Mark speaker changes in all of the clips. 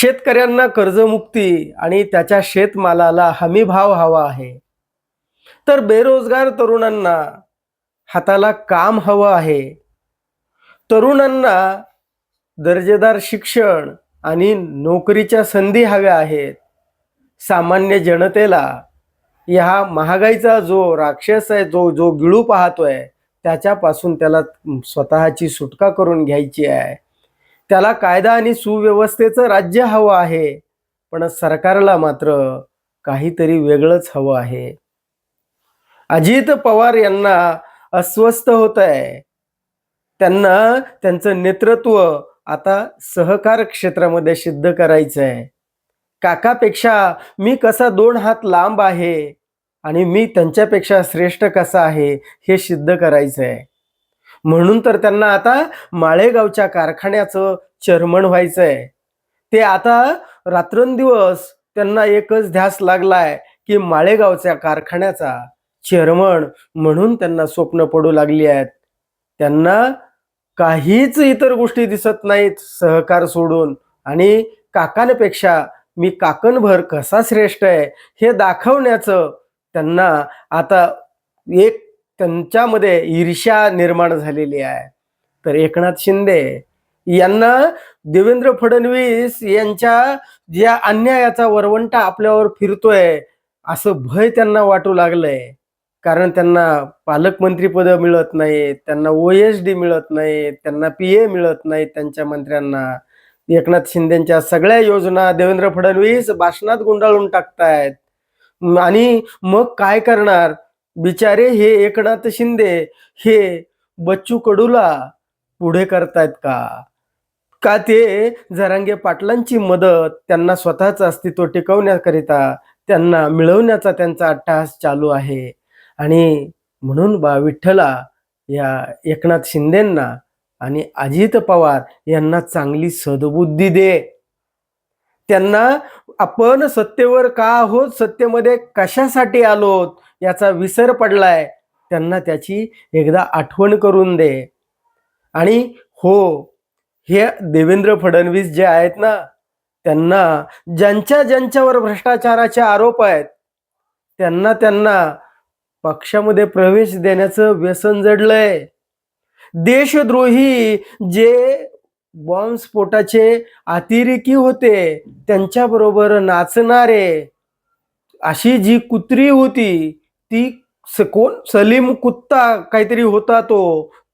Speaker 1: शेतकऱ्यांना कर्जमुक्ती आणि त्याच्या शेतमालाला हमीभाव हवा आहे. तर बेरोजगार तरुणांना हाताला काम हवं आहे. तरुणांना दर्जेदार शिक्षण आणि नोकरीच्या संधी हव्या आहेत. सामान्य जनतेला ह्या महागाईचा जो राक्षस आहे जो जो गिळू पाहतोय त्याच्यापासून त्याला स्वतःची सुटका करून घ्यायची आहे. त्याला कायदा आणि सुव्यवस्थेचं राज्य हवं आहे. पण सरकारला मात्र काहीतरी वेगळंच हवं आहे. अजित पवार यांना अस्वस्थ होत आहे त्यांना त्यांचं नेतृत्व आता सहकार क्षेत्रामध्ये सिद्ध करायचं आहे काकापेक्षा मी कसा दोन हात लांब आहे आणि मी त्यांच्यापेक्षा श्रेष्ठ कसा आहे हे सिद्ध करायचं आहे म्हणून तर त्यांना आता माळेगावच्या कारखान्याचं चर्मण व्हायचं आहे ते आता रात्रंदिवस त्यांना एकच ध्यास लागलाय की माळेगावच्या कारखान्याचा चेअरमन म्हणून त्यांना स्वप्न पडू लागली आहेत. त्यांना काहीच इतर गोष्टी दिसत नाहीत सहकार सोडून. आणि काकांपेक्षा मी काकणभर कसा श्रेष्ठ आहे हे दाखवण्याचं त्यांना आता एक त्यांच्यामध्ये ईर्ष्या निर्माण झालेली आहे. तर एकनाथ शिंदे यांना देवेंद्र फडणवीस यांच्या ज्या अन्यायाचा वरवंटा आपल्यावर फिरतोय असं भय त्यांना वाटू लागलंय. कारण त्यांना पालकमंत्री पद मिळत नाहीत त्यांना ओ एस डी मिळत नाहीत त्यांना पी ए मिळत नाहीत त्यांच्या मंत्र्यांना. एकनाथ शिंदेच्या सगळ्या योजना देवेंद्र फडणवीस भाषणात गुंडाळून टाकतायत. आणि मग काय करणार? बिचारे हे एकनाथ शिंदे हे बच्चू कडूला पुढे करतायत का? का ते जरांगे पाटलांची मदत त्यांना स्वतःचं अस्तित्व टिकवण्याकरिता त्यांना मिळवण्याचा त्यांचा अट्टहास चालू आहे? आणि म्हणून बा विठ्ठला या एकनाथ शिंदेंना आणि अजित पवार यांना चांगली सद्बुद्धी दे. त्यांना आपण सत्तेवर का आहोत? सत्तेमध्ये कशासाठी आलोत? याचा विसर पडलाय त्यांना त्याची एकदा आठवण करून दे. आणि हो हे देवेंद्र फडणवीस जे आहेत ना त्यांना ज्यांच्या ज्यांच्यावर भ्रष्टाचाराचे आरोप आहेत त्यांना त्यांना पक्षामध्ये प्रवेश देण्याचं व्यसन जडलंय. देशद्रोही जे बॉम्बस्फोटाचे अतिरेकी होते त्यांच्याबरोबर नाचणारे अशी जी कुत्री होती ती कोण? सलीम कुत्ता काहीतरी होता तो.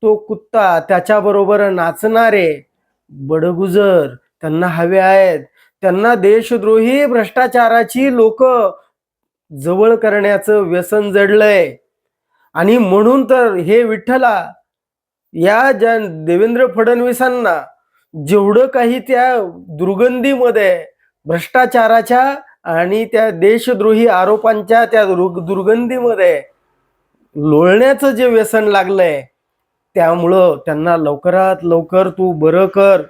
Speaker 1: तो कुत्ता त्याच्याबरोबर नाचणारे बडगुजर त्यांना हवे आहेत. त्यांना देशद्रोही भ्रष्टाचाराची लोक जवळ करण्याचं व्यसन जडलंय. आणि म्हणून तर हे विठ्ठला या ज्या देवेंद्र फडणवीसांना जेवढं काही त्या दुर्गंधीमध्ये भ्रष्टाचाराच्या आणि त्या देशद्रोही आरोपांच्या त्या दुर्गंधीमध्ये लोळण्याचं जे व्यसन लागलंय त्यामुळं त्यांना लवकरात लवकर तू बरं कर.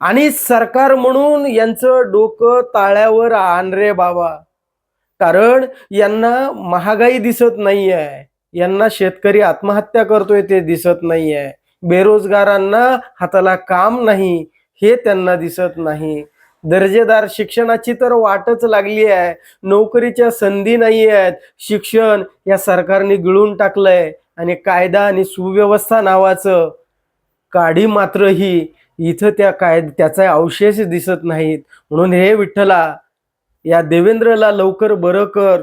Speaker 1: आणि सरकार म्हणून यांचं डोकं ताळ्यावर आण रे बाबा. कारण यांना महागाई दिसत नाहीये. यांना शेतकरी आत्महत्या करतोय ते दिसत नाहीये. बेरोजगारांना हाताला काम नाही हे त्यांना दिसत नाही. दर्जेदार शिक्षणाची तर वाटच लागली आहे. नोकरीच्या संधी नाही आहेत. शिक्षण या सरकारने गिळून टाकलंय. आणि कायदा आणि सुव्यवस्था नावाचं काडी मात्र ही इथं त्या काय त्याचा अवशेष दिसत नाहीत. म्हणून हे विठ्ठला या देवेंद्रला लवकर बरं कर.